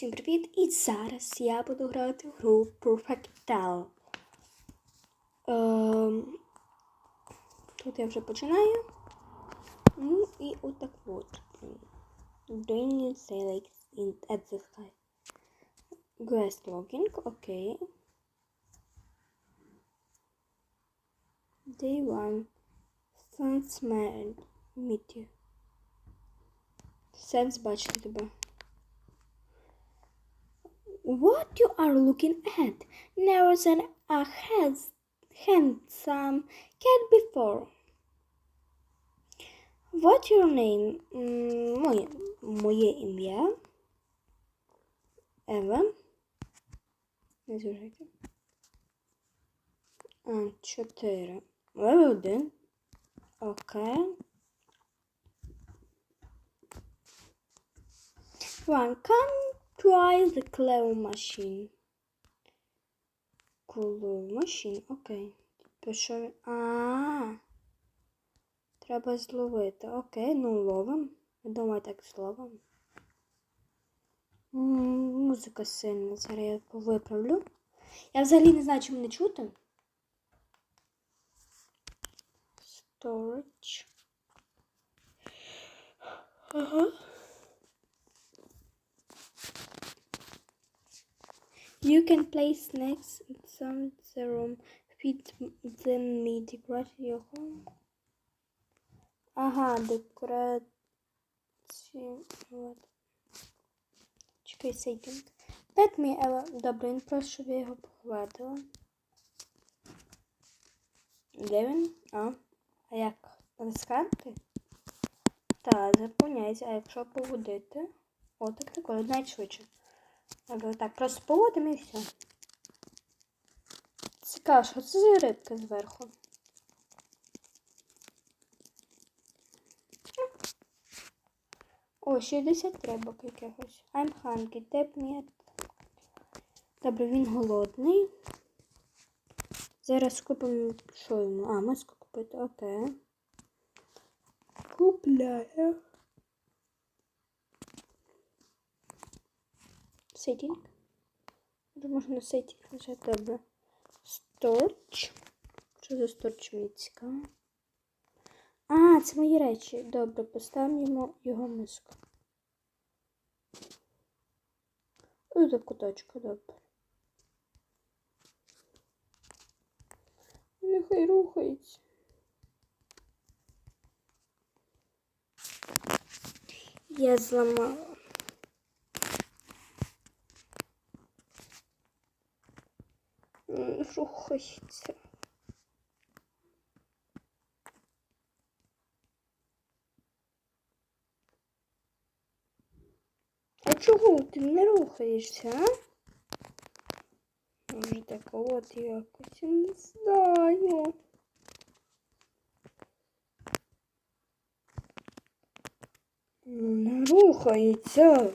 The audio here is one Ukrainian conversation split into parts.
Всім привіт! І зараз я буду грати в гру Perfect Tell. Ем, тут я вже починаю. Ну і отак от. Doing say like in at the. Guest logging, окей. Day one. Sense meet you. Сенс бачити тебе. What you are looking at? Never than a has handsome cat before. What your name? М, Моє, моє ім'я. Ева. Не зважайте. А, чотири. Левел один. Окей. One, come try the claw machine. Claw machine, окей. Пишу. А. Треба зловити. Окей, ну ловим. Думаю, так зловим. М, Музика сильна. Зараз я виправлю. Я взагалі не знаю, чи мене чути. Storage. Ага. You can place snacks in some the room. Feed them me. Decorate your home. Ага, декорації. От. Чекай, сейтинг. Pet me, Ела. Добре, він просто, щоб я його погладила. Де він? А? А як? Натискати? Так, заповняється. А якщо поводити? О, так такое, навіть швидше. Або так, просто поводимо і все. Цікаво, що це за рибка зверху? О, 60 рибок якихось. I'm hungry. Tap me. Добре, він голодний. Зараз купимо що йому? А, маску купити. Окей. Купляю. Сетінг. Можна на сетінг нажати. Добре. Сторч. Що за сторч мені цікаво? А, це мої речі. Добре, поставимо його миску. Ось до куточку, добре. Нехай рухається. Я зламала. Рухається. А чого ти не рухаєшся, а? Може так от якось, не знаю. Ну, не рухається.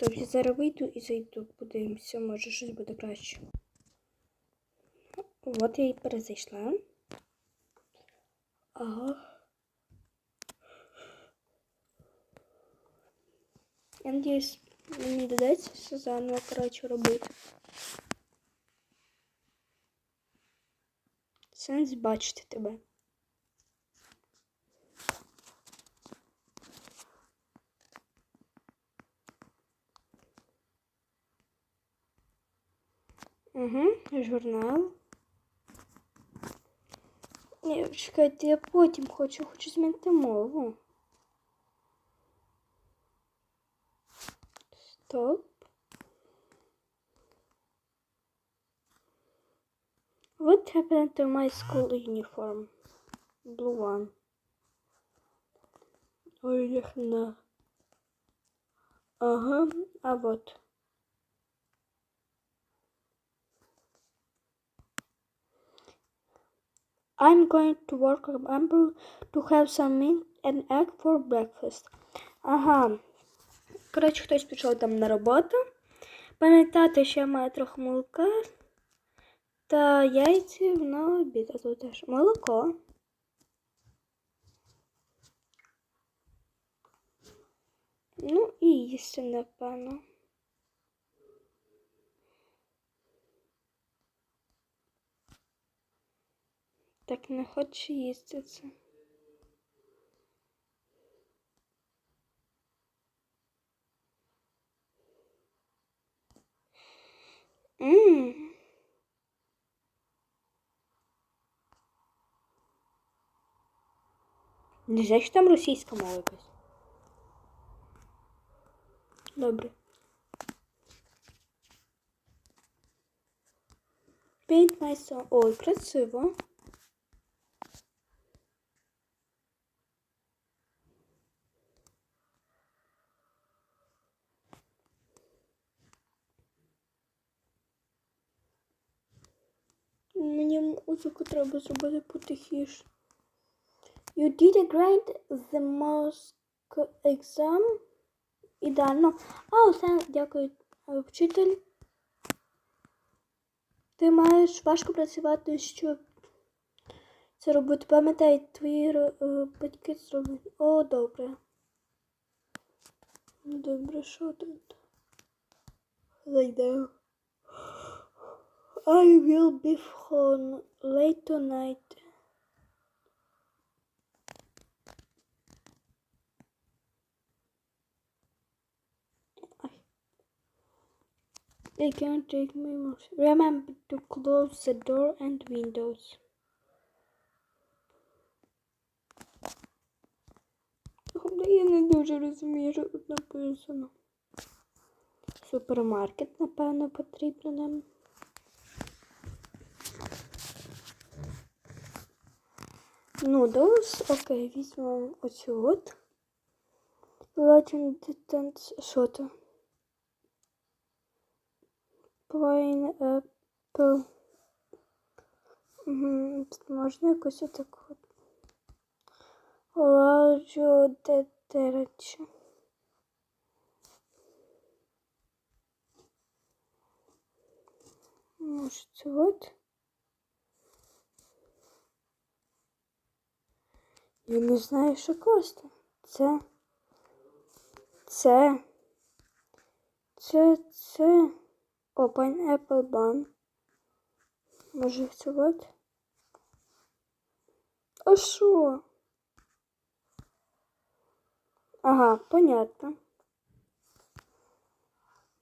Тобто зараз вийду і зайду, подивимося, може щось буде краще. От я і перезайшла. Ага. Я надіюсь, мені додається все заново, коротше, робити. Сенс бачити тебе. Угу, журнал. Ні, чекайте, я потім хочу, хочу змінити мову. Стоп. What happened to my school uniform? Blue one. Ой, їх на. Ага, а вот. I'm going to work remember to have some meat and egg for breakfast. Ага. Коротше, хтось пішов там на роботу. Пам'ятати, я маю трохи молока та яйці на обід. А тут теж молоко. Ну і їсти, напевно. Так не хоче їсти це. Ммм. Не знаю, що там російська мова якась. Добре. Paint my. Ой, красиво. Мені музику треба зробити потихіше. You did a great the most exam. Ідеально. А, все, дякую, вчитель. Ти маєш важко працювати, щоб це робити. Пам'ятай, твої е, батьки зроблять. О, добре. Добре, що тут? Зайдемо. I will be home late tonight. I can't take my mouse. Remember to close the door and windows. Я не дуже розумію, що тут написано. Супермаркет, напевно, потрібно нам. Noodles. Окей, візьмемо оцю от. Legend Distance. Що то? Plain Apple. Угу, тут можна якось отак от. Large Detergent. Може, це? Я не знаю, що класти. Це. Це. Це. Це. Open Apple Ban. Може це от? А що? Ага, понятно.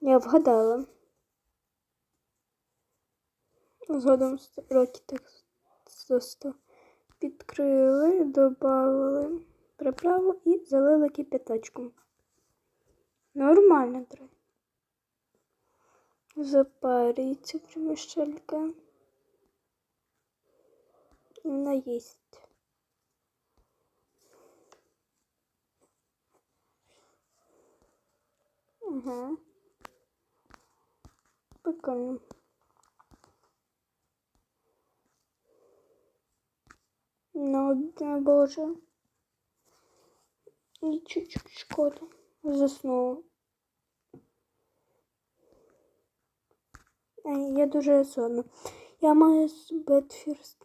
Я вгадала. Згодом роки так просто підкрили, додали приправу і залили кипяточком. Нормально треба. Запариться приміщалька. І наїсть. Угу. Прикольно. Ну, да, боже. І чуть-чуть шкода. Заснула. Ай, Я дуже сонна. Я маю бедфірст.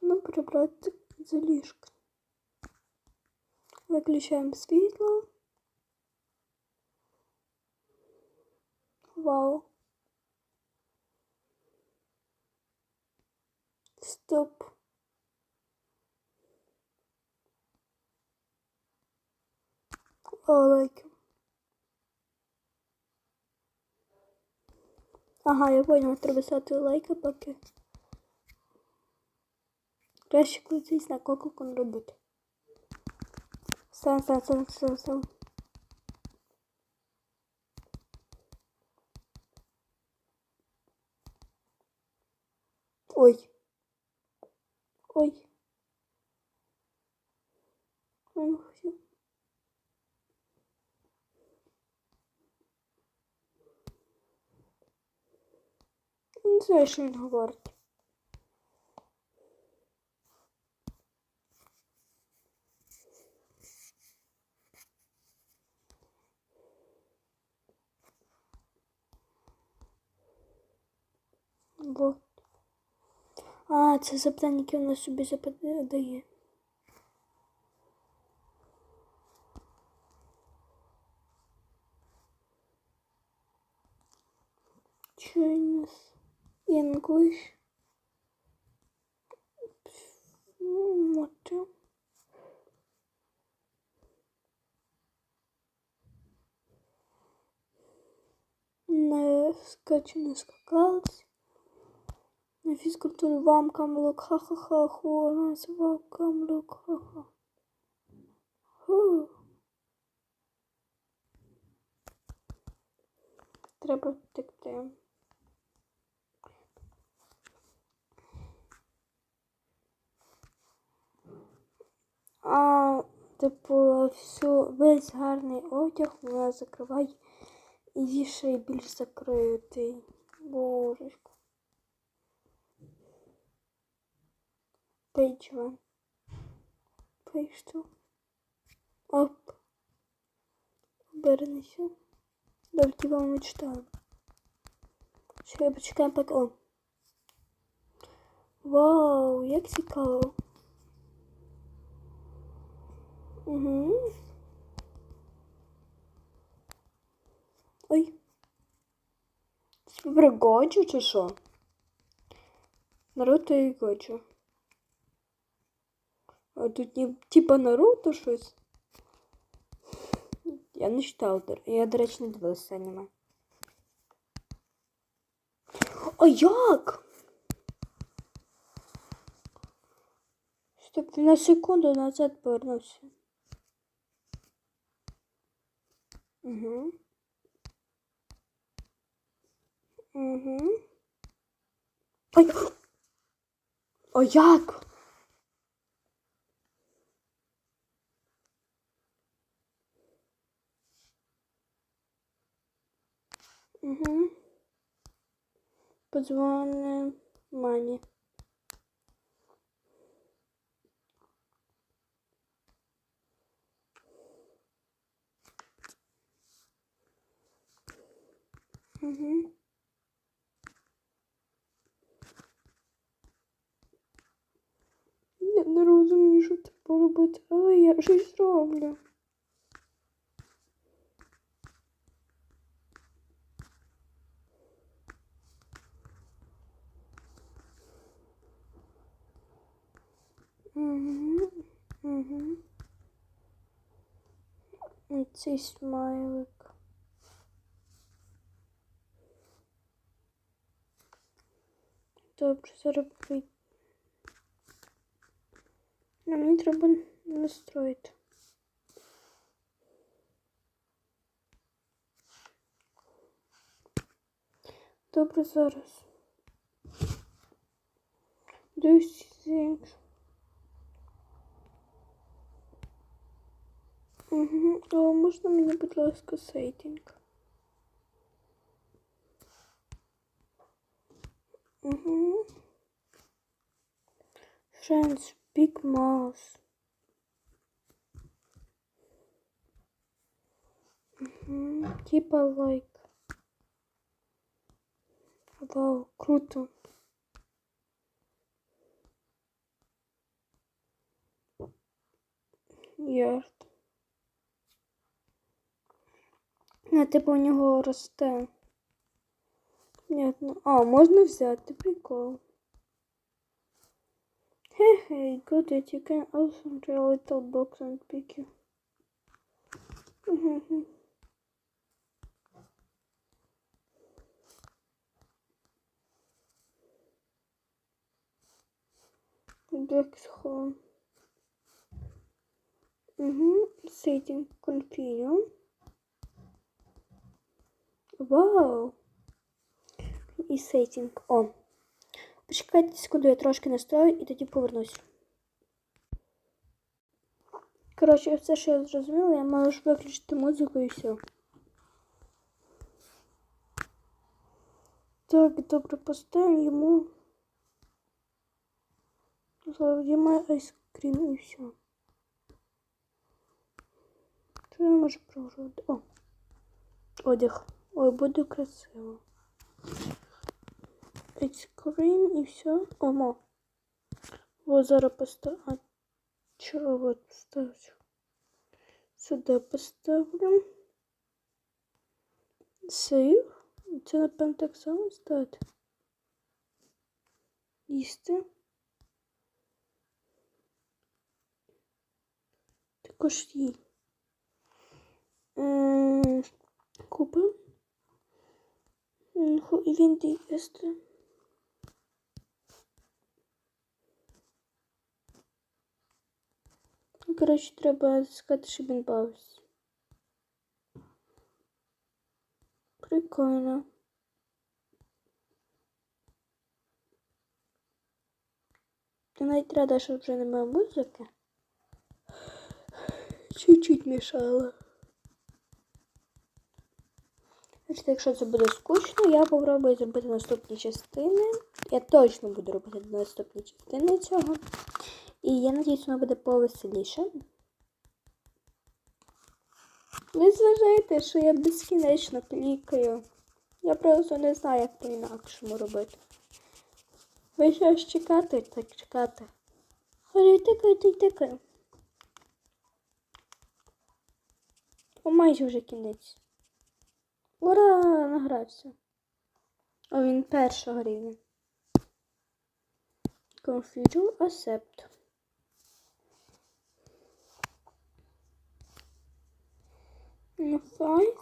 Ну, прибрати за ліжко. Виключаємо світло. Вау. Стоп. Лайки. Ага, я понял, треба ставити лайки поки. Краще крутись на коку он робити. Стан, стан, стан, стан, стан. Ой. Ой. Ой, всё. Не знаю, що він говорить. Вот. А, це запитання, яке вона собі задає. Chinese, English, Motor. На скачу наскакалась. На фізкультурі вам камлук, ха-ха-ха, ху, називав камлук, ха-ха. Треба втекти. А, типу, всю, весь гарний одяг вона закривай і й більш закритий. Божечко. Page one. Page two. Оп. Обернися. Давайте вам мечтаємо. Ще почекаємо поки. О. Вау, як цікаво. Угу. Ой. Тебе Годжо чи що? Наруто і Годжо. А тут ні, типа Наруто щось. Я не читала. Я, до речі, не дивилася аніме. А як? Він на секунду назад повернувся. Угу. Угу. Ой. А як? Угу. Подзвони мамі. Угу. Я не розумію, що треба робити, але я щось роблю. Угу. Угу. І цей смайлик. Добре, зараз прийду. Ну, мені треба настроїти. Добре, зараз. Do you О, можна мені, будь ласка, сейтинг? Угу. Friends, big mouse. Типа лайк. Вау, круто. Ярд. А, типу у нього росте. Понятно. А, можна взяти, прикол. Hey, hey, good that you can also draw a little box and pick you. Mhm. Next home. Mhm. Setting continue. Вау! І сеттинг on. Почекайте секунду, я трошки настрою і тоді повернусь. Коротше, все, що я зрозуміла, я можу виключити музику і все. Так, добре, поставимо йому. Заведемо айскрім і все. Що я можу продовжувати? О! Одяг. Ой, буде красиво. Айскрім і все. Омо. Вот зараз поставлю. А, чого вот поставлю? Сюди поставлю. Сейв. Це, напевно, так само стати. Їсти. Також їй. М, Купив. Він ді їсти. Коротше, треба сказати, щоб він бавився. Прикольно. Ти навіть рада, що вже немає музики. Чуть-чуть мішала. Значить, якщо це буде скучно, я попробую зробити наступні частини. Я точно буду робити наступні частини цього. І я надіюсь, воно буде повеселіше. Ви зважаєте, що я безкінечно клікаю. Я просто не знаю, як по-інакшому робити. Ви що чекати, так чекати. Але тикайте й тикаю. О, майже вже кінець. Ура! Награвся. О, він першого рівня. Configure accept. Ну, файс.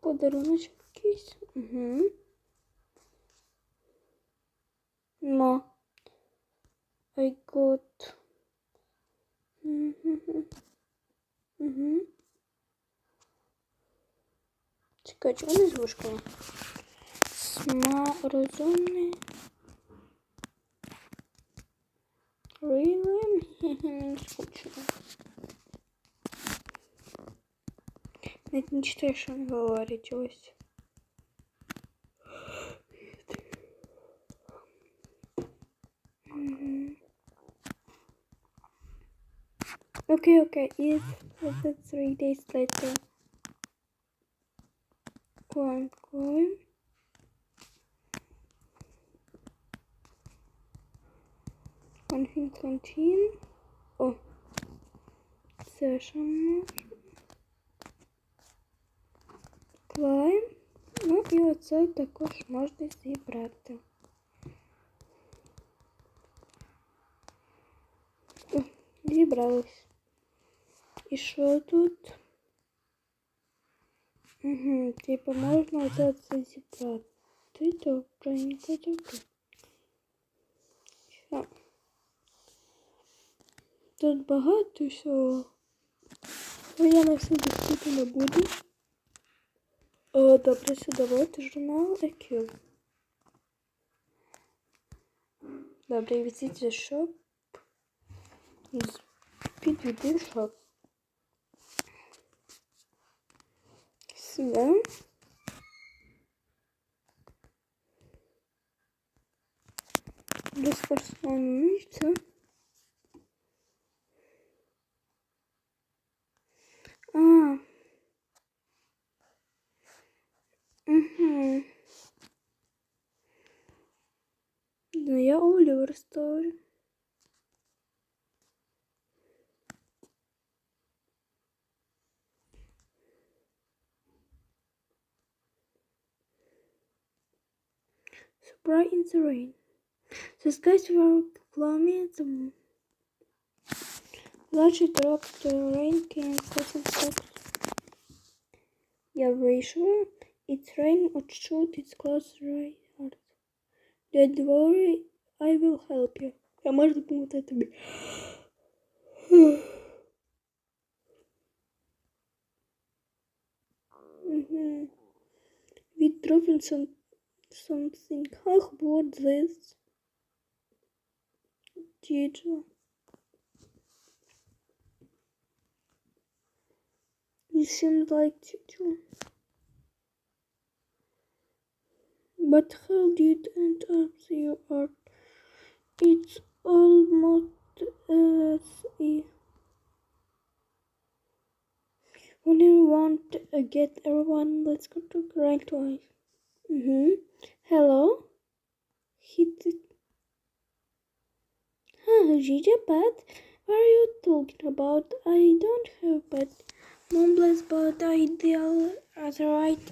Подаруночок якийсь. Угу. Но. I got. Угу. Угу. Чекай, чого не з розумний. Really? Скучно. Навіть не читаю, що він говорить ось. Окей, окей, if it's three days later. Coin, coin. Config continue. О, це що можна? Climb. Ну і оце також можна зібрати. О, зібралось. І що тут? Угу, типу можна це зібрати. Добренько, добре. Що? Тут багато всього. Але я на все дихати не буду. О, добре, сюди вот журнал EQ. Добре, візите шоп. Підведи шоп. Сюди. Безкоштовно і все. А. Угу. Ну, я Оливер ставлю. Surprise in the rain. The skies were gloomy. The large drop the rain came causing stocks. Я вийшла, it's rain or shoot, it's close right hard. Don't worry, I will help you. Я можу допомогти тобі. Угу. We dropping some, something. How about this? Teacher. You seem like teacher. But how did end up your art? It's almost as if when you want to get everyone, let's go to right Mm -hmm. Hello. He did. Huh, Gigi, but what are you talking about? I don't have but mumbles, but I deal at the right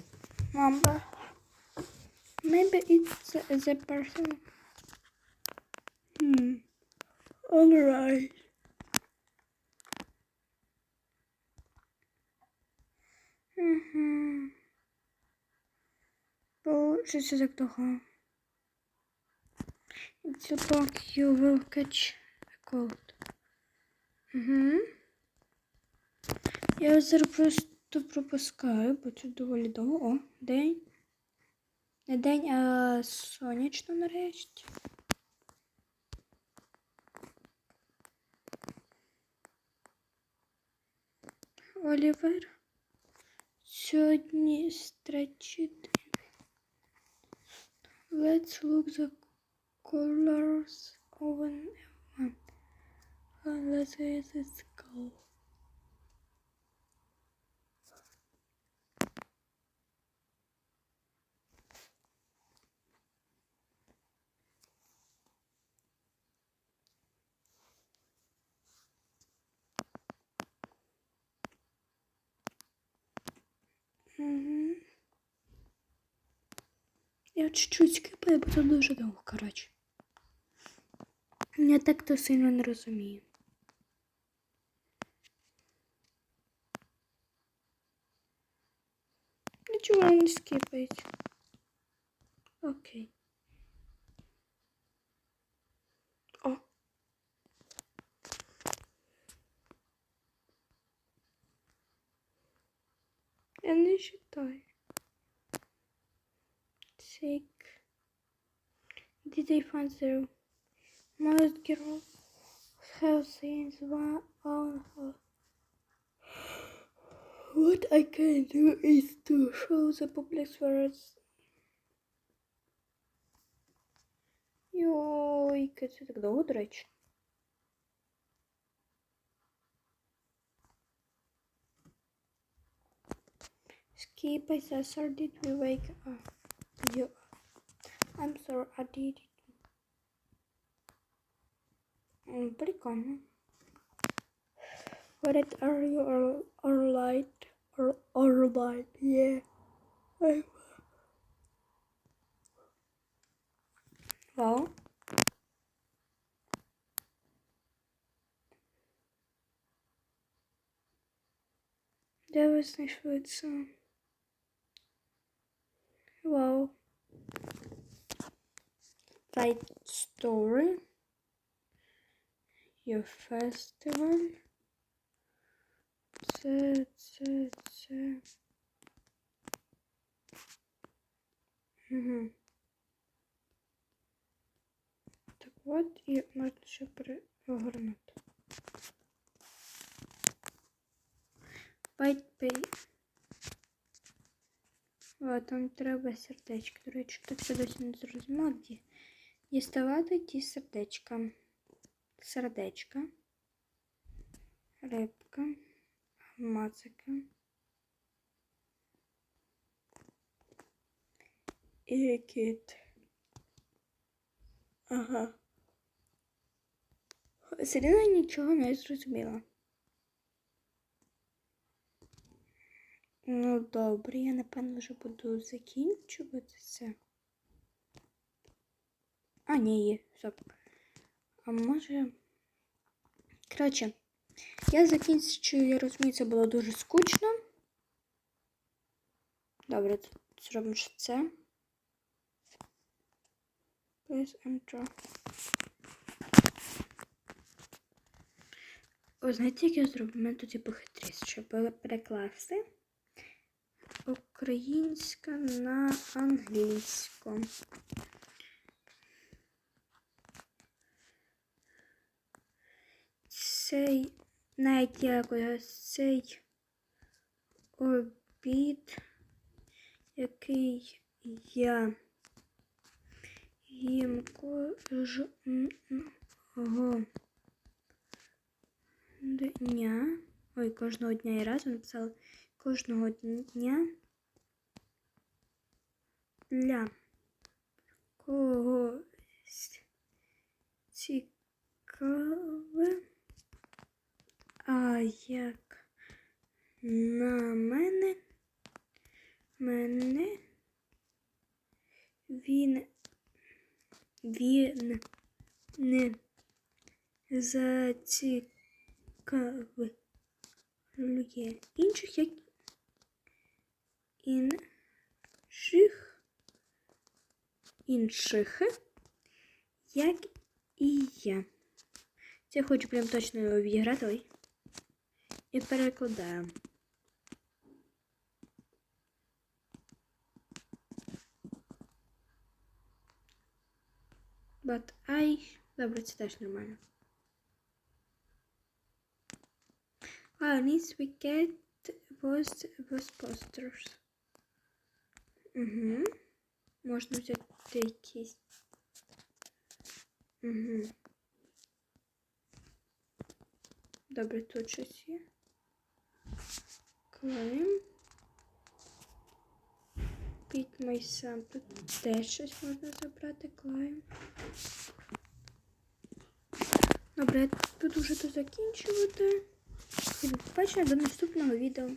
number. Maybe it's the person. Hmm. All right. Mm-hmm. Що це так довго? It's a bug you will catch a cold. Угу. Я зараз просто пропускаю, бо це доволі довго. О, день. Не день, а сонячно нарешті. Олівер. Сьогодні стречити. Let's look the colors of an one. And uh, let's say let's go. Я чуть-чуть скипаю, бо це дуже довго, коротше. Я так то сильно не розумію. Нічого не скипається. Окей. О. Я не считаю. Sick. Did they find their most girl have since one on her? What I can do is to show the public where it's Йойка, це так довго, до речі. Skip I said, sir, did we wake up? You I'm sorry, I did it. М, Прикольно. What are you or, or light or or light? Yeah. I'm... Вау. Де ви знайшли це? Fight story. Your festival. Це, це, це. Угу. Так от і можна ще перегорнути. White pay. О, там треба сердечко. До речі, так все досі не зрозуміла, де діставати ті сердечка. Сердечка. Рибка. Мацика. І кіт. Ага. Селіна нічого не зрозуміла. Ну, добре, я напевно вже буду закінчувати це. А, ні, є, стоп. А може. Коротше, я закінчую, я розумію, це було дуже скучно. Добре, зробимо ще це. Please enter. О, знаєте, як я зроблю? У мене тут є похитрість, щоб перекласти українська на англійську. Цей навіть якось цей обід, який я їм кожного дня. Ой, кожного дня я разом написала кожного дня для когось цікаве. А як на мене, мене він він не зацікавлює інших як інших інших як і я. Це я хочу прям точно його відіграти. Ой. І перекладаю. But I... Добре, це теж нормально. Ah, needs we get was posters. Угу. Можна взяти якісь. Угу. Добре, тут щось є. Клеїм. Під сам. Тут теж щось можна забрати. Клеїм. Добре, тут уже то закінчувати. І побачення до наступного відео.